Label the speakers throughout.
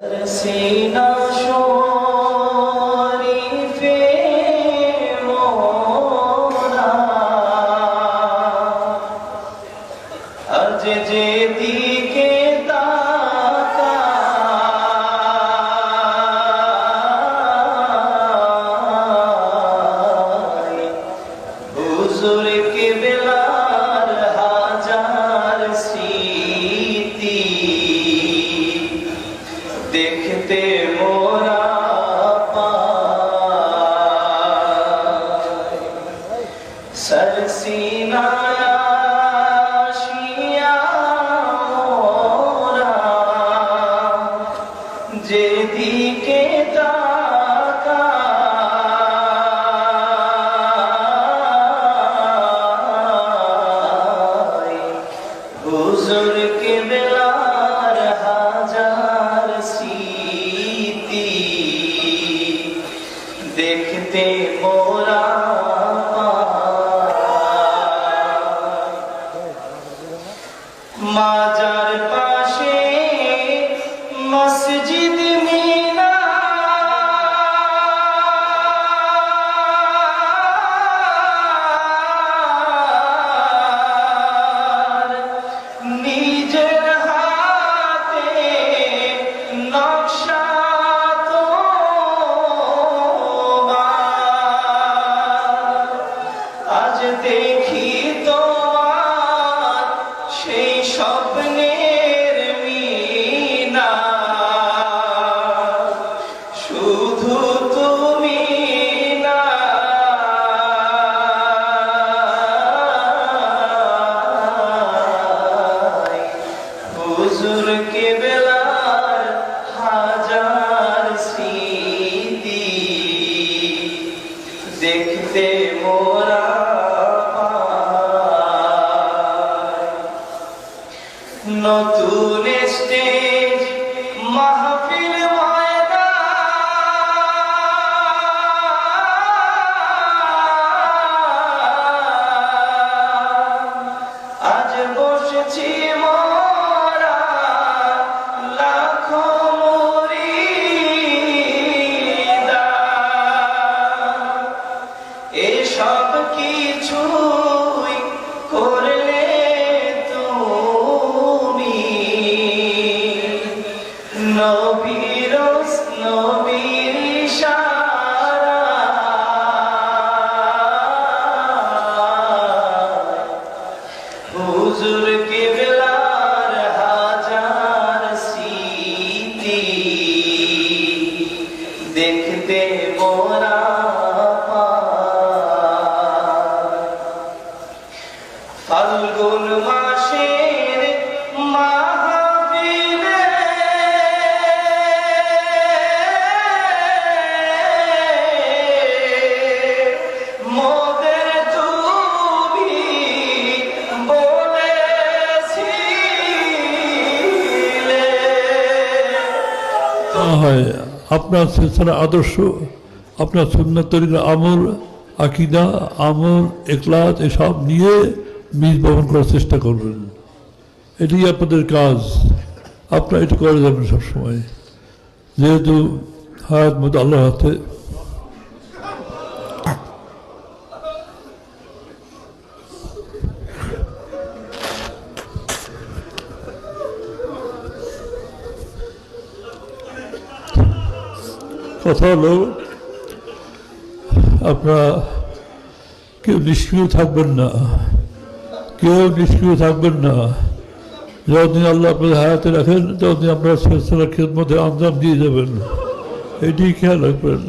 Speaker 1: Ensina. স্বপ্নের মিনা। শুধু তুমি না। হুজুর কেবলার stay দেখতে মোরা। ফাল্গুন মাসের মাহফিলে মোদের তুমি বলেছিলে
Speaker 2: হয় আপনার সিলসিলা আদর্শ, আপনার সুন্নত তরিকার আমল, আকিদা, আমল, এখলাস, এসব নিয়ে বীজ বপন করার চেষ্টা করবেন। এটি আপনাদের কাজ। আপনারা এটা করে যাবেন সবসময়। যেহেতু হায়াত মতো আল্লাহ হাতে কথা হলো, আপনারা কেউ নিষ্ক্রিয় থাকবেন না। কেউ নিষ্ক্রিয় থাকবেন না। যতদিন আল্লাহ আপনাদের হায়াতে রাখেন, ততদিন আপনারা সিলসিলা খেদমতে আঞ্জাম দিয়ে যাবেন এটি খেয়াল রাখবেন।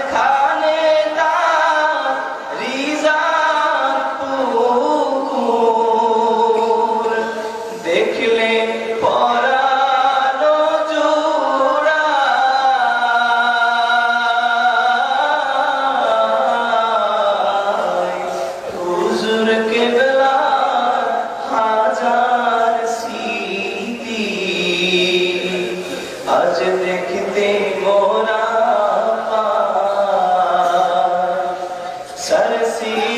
Speaker 1: fazer. see.